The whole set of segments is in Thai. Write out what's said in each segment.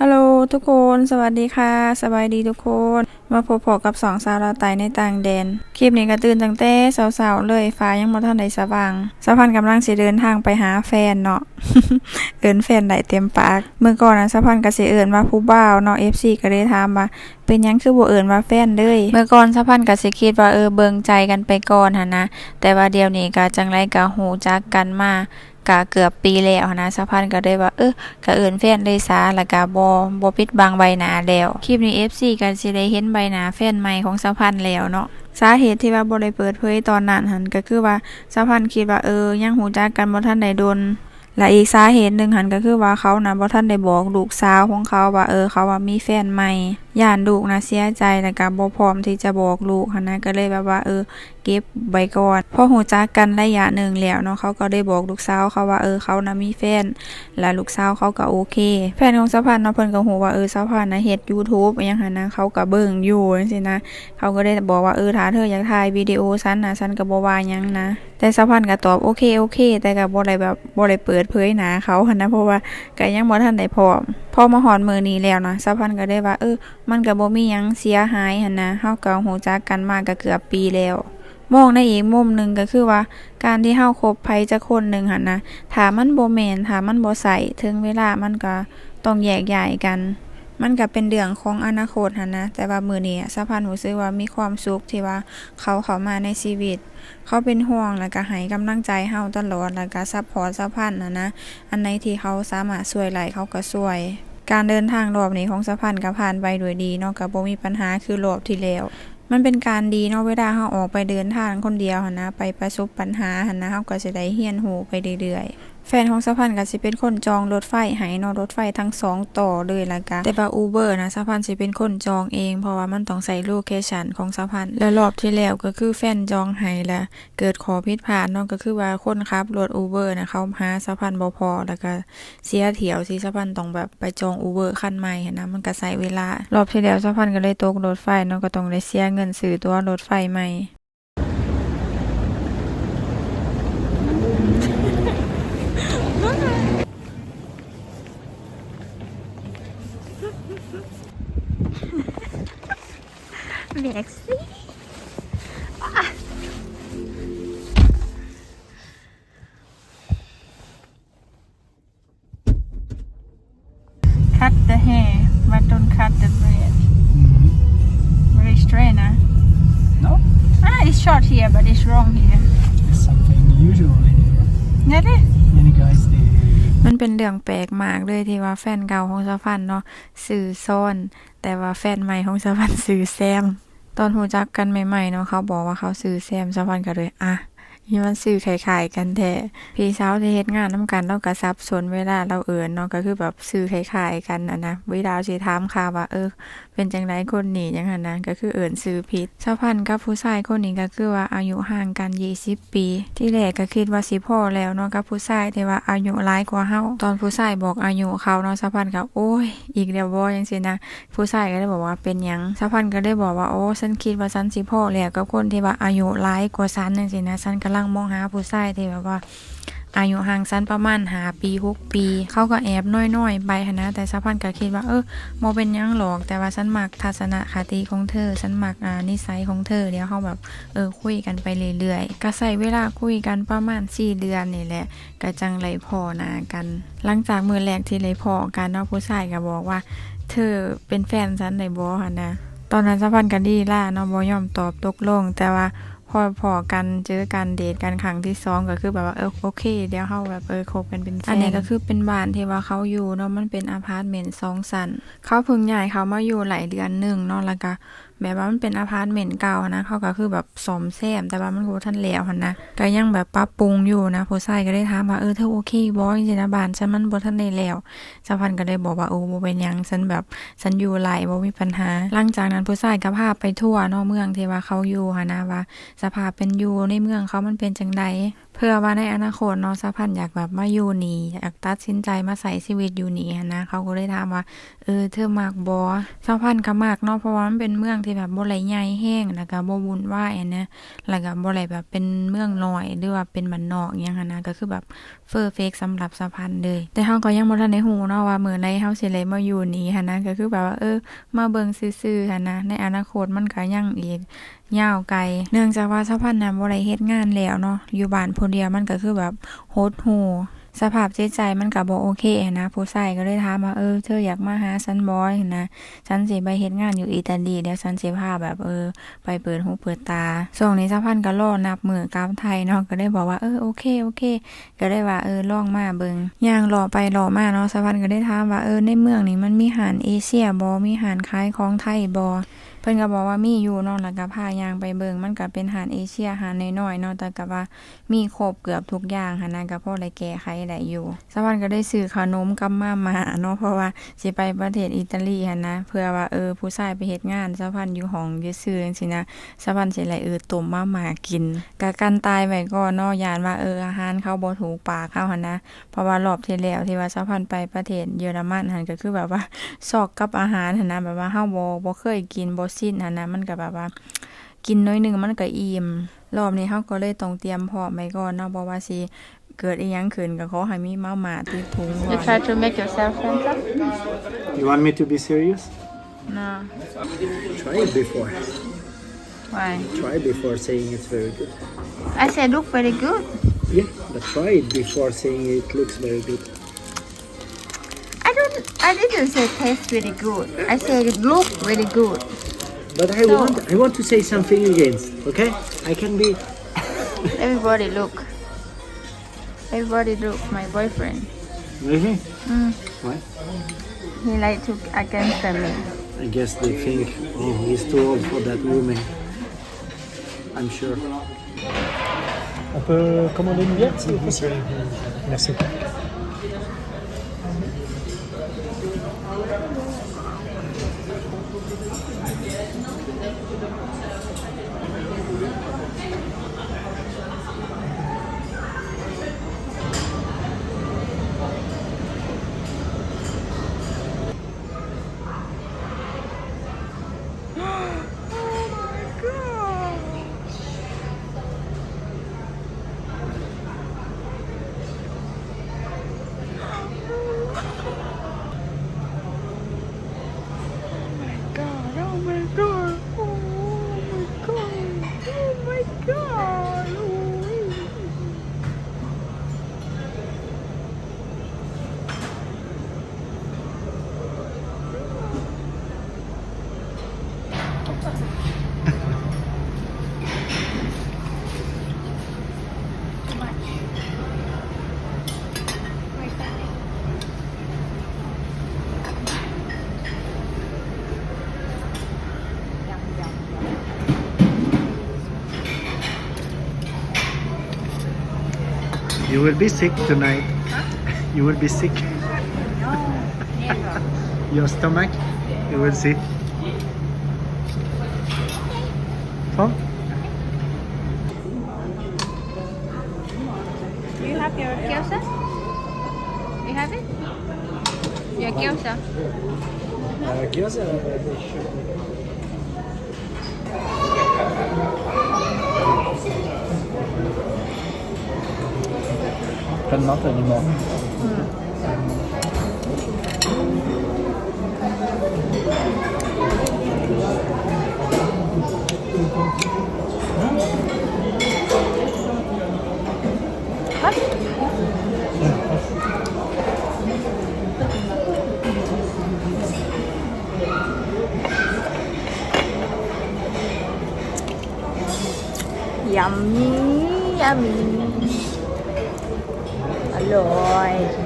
ฮัลโหลทุกคนสวัสดีค่ะ สบายดีทุกคน มาพบพอกับสองสาวเราไต่ในต่างแดน คลิปนี้ก็ตื่นตั้งแต่สาวๆเลยฟ้ายังบ่ทันได้สว่างสะพันกำลังสิเดินทางไปหาแฟนเนาะเอินแฟนได้เต็มปากเมื่อก่อนนะสะพันก็สิเอินว่าผู้บ่าวเนาะ FC ก็เลยถามว่าเป็นยังคือบ่เอินว่าแฟนเลยเมื่อก่อนสะพันก็สิคิดว่าเออเบิงใจกันไปก่อนหั่นนะแต่ว่าเดี๋ยวนี้ก็จังไรก็ฮู้จักกันมา กะเกือบปีแล้วนะสะพันก็ได้ว่าเออก็เอินแฟนเลยซะแล้วก็บ่บ่ปิดบังใบหนาแล้วคลิปนี้ FC ก็สิได้เห็นใบหนาแฟนใหม่ของสะพันแล้วเนาะสาเหตุที่ว่าบ่ได้เปิดเผยตอนนั้นหันก็คือว่าสะพันคิดว่าเออยังฮู้จักกันบ่ทันได้โดนและอีกสาเหตุหนึ่งหันก็คือว่าเขานะบ่ทันได้บอกลูกสาวของเขาว่าเออเขาว่ามีแฟนใหม่ ย่านลูกนะเสียใจแล้วก็บ่พร้อมที่จะบอกลูกหันนะก็เลยแบบว่า เออ เก็บไว้ก่อนพอฮู้จักกันระยะหนึ่งแล้วเนาะเขาก็ได้บอกลูกสาวเขาว่าเออเขานะมีแฟน และลูกสาวเขาก็โอเค แฟนของสะพันเนาะเพิ่นก็ฮู้ว่าเออสะพันนะเฮ็ด YouTube อหยังหันนะเขาก็เบิ่งอยู่จังซี่นะ เขาก็ได้บอกว่าเออถ้าเธออยากถ่ายวิดีโอฉันนะฉันก็บ่ว่าหยังนะ แต่สะพันก็ตอบโอเคโอเค แต่ก็บ่ได้แบบบ่ได้เปิดเผยหน้าเขาหันนะเพราะว่าก็ยังบ่ทันได้พร้อมพอมาฮอดมื้อนี้แล้วนะสะพันก็ได้ว่าเออมันก็บ่มีหยังเสียหายหันนะเฮาก็ฮู้จักกันมาก็เกือบปีแล้วมองในอีกมุมหนึ่งก็คือว่า การที่เฮาคบไผจักคนหนึ่งหันนะถ้ามันบ่แม่นถ้ามันบ่ใส่ถึงเวลามันก็ต้องแยกย้ายกัน มันก็เป็นเรื่องของอนาคตหันนะแต่ว่ามื้อนี้สะพันรู้สึกว่ามีความสุขที่ว่าเขาเข้ามาในชีวิต เขาเป็นห่วงแล้วก็ให้กำลังใจเฮาตลอดแล้วก็ซัพพอร์ตสะพันนะนะ อันไหนที่เขาสามารถช่วยไหลเขาก็ช่วย การเดินทางรอบนี้ของสะพานก็ผ่านไปด้วยดีเนาะกับ่มีปัญหาคือรอบที่แล้ว มันเป็นการดีเนาะเวลาเฮาออกไปเดินทางคนเดียวหนะไปประสบปัญหาหนะเฮาก็จะได้เฮียนหูไปเรื่อยๆ แฟนของสะพันก็สิเป็นคนจองรถไฟห้เนาะรถไฟทั้งสองต่อเลยละกะแต่ว่า Uber นะสะพันสิเป็นคนจองเอง เพราะว่ามันต้องใส่โลเคชันของสะพันและรอบที่แล้วก็คือแฟนจองห้และเกิดขอผิดพลาดเนาะก็คือว่าคนขับรถ Uber นะเขาหาสะพันบ่พอแล้วก็เสียเที่ยวที่สะพันต้องแบบไปจอง Uber คันใหม่นะมันก็ใช้เวลารอบที่แล้วสะพันก็เลยตกรถไฟเนาะก็ต้องได้เสียเงินซื้อตัวรถไฟใหม่ Merci. cut the hair but don't cut the braid very straight นะ No, ah it's short here but it's wrong here there's something unusual in here. เนี่ยดิ Many guys they มันเป็นเรื่องแปลกมากเลยที่ว่าแฟนเก่าของสะพันเนาะสื่อซ่อน แต่ว่าแฟนใหม่ของสะพันสื่อแซม ตอนหูจักกันใหม่ๆเนาะเขาบอกว่าเขาซื้อแซมสะพันกันเลยอะ นี่มันสื่อขายๆกันแท้พี่สาวที่เฮ็ดงานน้ำกันเราก็ซับสนเวลาเราเอิญเนาะก็คือแบบสื่อขายๆกันนะนะเวลาสิถามค่ะว่าเออ เป็นจังไดคนนี้จังหันนะก็คือเอิญซื้อผิดสะพันกับผู้ชายคนนี้ก็คือว่าอายุห่างกัน 20 ปี ที่แรกก็คิดว่าสิพ่อแล้วเนาะกับผู้ชายแต่ว่าอายุหลายกว่าเฮาตอนผู้ชายบอกอายุเขาเนาะสะพันก็โอ้ย อีกแล้วบ่จังซี่นะ ผู้ชายก็ได้บอกว่าเป็นหยังสะพันก็ได้บอกว่าโอ้ฉันคิดว่าฉันสิพ่อแล้วกับคนที่ว่าอายุหลายกว่าฉันจังซี่นะฉันกำลังมองหาผู้ชายที่แบบว่า อายุห่างฉันประมาณหาปีหกปี เขาก็แอบน้อยๆ ไปหนะแต่สะพันก็คิดว่าเออโมเป็นยังหรอกแต่ว่าฉันมักทัศนคติของเธอฉันมักอ่านิสัยของเธอเดี๋ยวเขาแบบเออคุยกันไปเรื่อยๆก็ใส่เวลาคุยกันประมาณสี่เดือนนี่แหละก็จังไรพอนากัน หลังจากมือแรกที่ไรพอกันเนาะผู้ชายก็บอกว่า เธอเป็นแฟนฉันได้บ่หนะตอนนั้นสะพันกันดีล่าเนาะบ่ยอมตอบตกลง แต่ว่า พอพอกันเจอกันเดทกันครั้งที่สองก็คือแบบว่าเออโอเค เดี๋ยวเขาแบบเออคบกันเป็นแฟนอันนี้ก็คือเป็นบ้านที่ว่าเขาอยู่เนาะมันเป็นอพาร์ตเมนต์สองชั้นเขาเพิ่งย้ายเขามาอยู่หลายเดือนหนึ่งเนาะแล้วก็แบบว่ามันเป็นอพาร์ตเมนต์เก่านะเขาก็คือแบบสมแซมแต่ว่ามันบ่ทันแล้วหันนะก็ยังแบบปรับปรุงอยู่นะผู้ชายก็ได้ถามว่าเออเธอโอเคบ่จริงๆนะบ้านฉันมันบ่ทันได้แล้วสะพันก็ได้บอกว่าโอ้บ่เป็นหยังฉันแบบฉันอยู่ไหลบ่มีปัญหา หลังจากนั้นผู้ชายก็พาไปทั่วนอกเมืองที่ว่าเขาอยู่หนนะว่าสภาพเป็นอยู่ในเมืองเขามันเป็นจังใด เพื่อว่าในอนาคตเนาะสะพันอยากแบบมาอยู่นี่อยากตัดสินใจมาใส่ชีวิตอยู่นี่นะเขาก็เลยถามว่า เออเธอมากบอสะพันก็มากเนาะเพราะว่ามันเป็นเมืองที่แบบบ่ไหลใหญ่แห้งแล้วก็บ่วุ่นวายนะแล้วก็บ่ไหลแบบเป็นเมืองน้อยหรือว่าเป็นบ้านนอกอย่างนะก็คือแบบเฟอร์เฟกสำหรับสะพันเลย แต่เฮาก็ยังบ่ทันได้ฮู้เนาะว่ามื้อใดเฮาสิได้มาอยู่นี้หันนะก็คือแบบว่าเออ มาเบิ่งซื่อๆหันนะในอนาคตมันก็ยังอีกยาวไกล เนื่องจากว่าสะพันน่ะบ่ได้เฮ็ดงานแล้วเนาะอยู่บ้านผู้เดียวมันก็คือแบบโหดหู สภาพจิตใจมันก็บ่โอเคนะผู้ชายก็เลยถามว่าเออเธออยากมาหาฉันบ่นะฉันสิไปเฮ็ดงานอยู่อิตาลีเดี๋ยวฉันสิพาแบบเออ ไปเปิดหูเปิดตาช่วงนี้สะพันก็รอนับมือกลับไทยเนาะก็ได้บอกว่าเออโอเคโอเค ก็ได้ว่าเออลองมาเบิงย่างรอไปรอมาเนาะสะพันก็ได้ถามว่าเออในเมืองนี้มันมีหารเอเชียบ่มีหารคล้ายของไทยบ่เพิ่นก็บอกว่ามีอยู่เนาะแล้วก็พายางไปเบิงมันก็เป็นหารเอเชียหารน้อยๆเนาะแต่ก็ว่ามีครบเกือบทุกอย่างหันนะก็พอได้แก้ไขได้อยู่สะวันก็ได้ซื้อขนมกับมามาเนาะเพราะว่าสิไปประเทศอิตาลีหันนะเพื่อว่าเออผู้ชายไปเฮ็ดงานสะพันอยู่ห้องอยู่ซื่อจังซี่นะสะพันสิไหลเออต้มมามากินก็กันตายไว้ก่อนเนาะยานว่าเอออาหารเขาบ่ถูกปากเขาหันนะเพราะว่ารอบที่แล้วที่ว่าสะพันไปประเทศเยอรมันหันก็คือแบบว่าซอกกับอาหารหันนะแบบว่าเฮาบ่บ่เคยกินบ่ชินหันะมันก็แบบว่า กินน้อยหนึ่งมันก็อิ่มรอบนี้เฮาก็เลยต้องเตรียมพร้อมไว้ก่อนเนาะบ่ว่าสิเกิดอีหยังขึ้นก็ขอให้มีเมาหมาติดถุงก่อน You try to make yourself handsome? You want me to be serious? no Try it before. why Try before saying it's very good. I said look very good. Yeah, but try it before saying it looks very good. I don't. I didn't say taste very good. I said look very good. But I No. want I want to say something against, okay? I can be Everybody look. Everybody look. My boyfriend. really? Mm. Why? He like to against me. I guess they think, oh, he's too old for that woman. I'm sure. On peut commander une bière, s'il vous plaît Merci. You will be sick tonight. You will be sick. Your stomach, you will see. Huh? You have your gyoza? You have it? Your gyoza. Uh, gyoza, happen not anymore. Yummy, yummy. อร่อย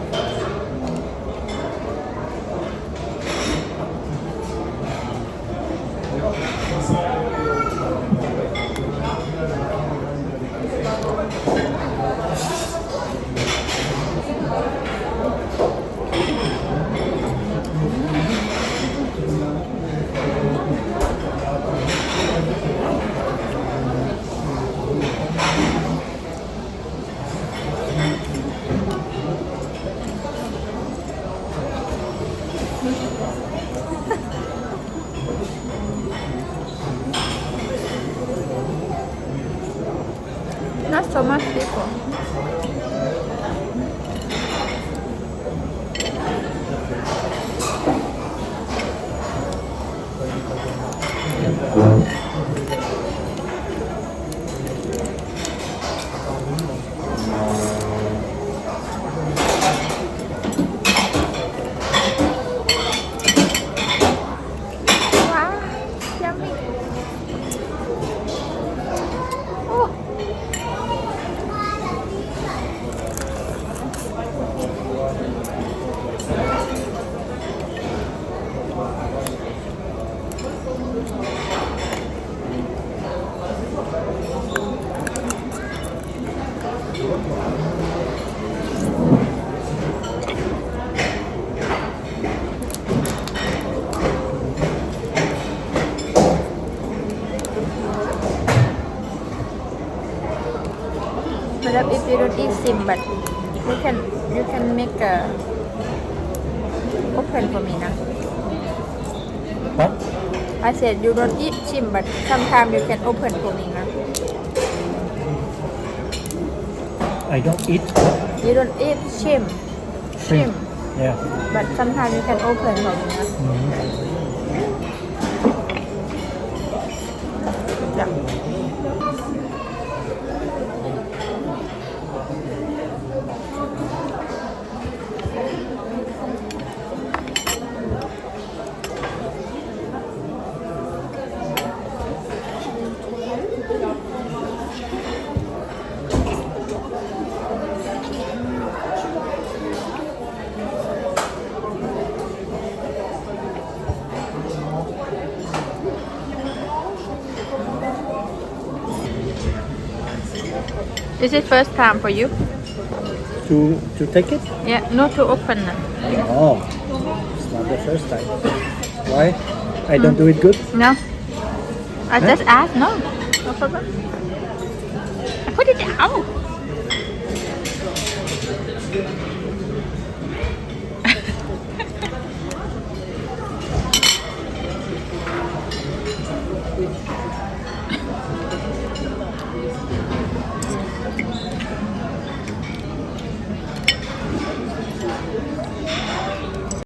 Nasıl? Mas rico. Madam, if you don't eat sim, but you can you can make a open for me now. What? I said you don't eat chim, but sometimes you can open for me now. I don't eat You don't eat chim, chim, Yeah. but sometimes you can open for me now. Yeah. This it first time for you. To to take it? Yeah, not to open. Oh, it's not the first time. Why? I don't do it good. No. I just asked. No, no problem. I put it down.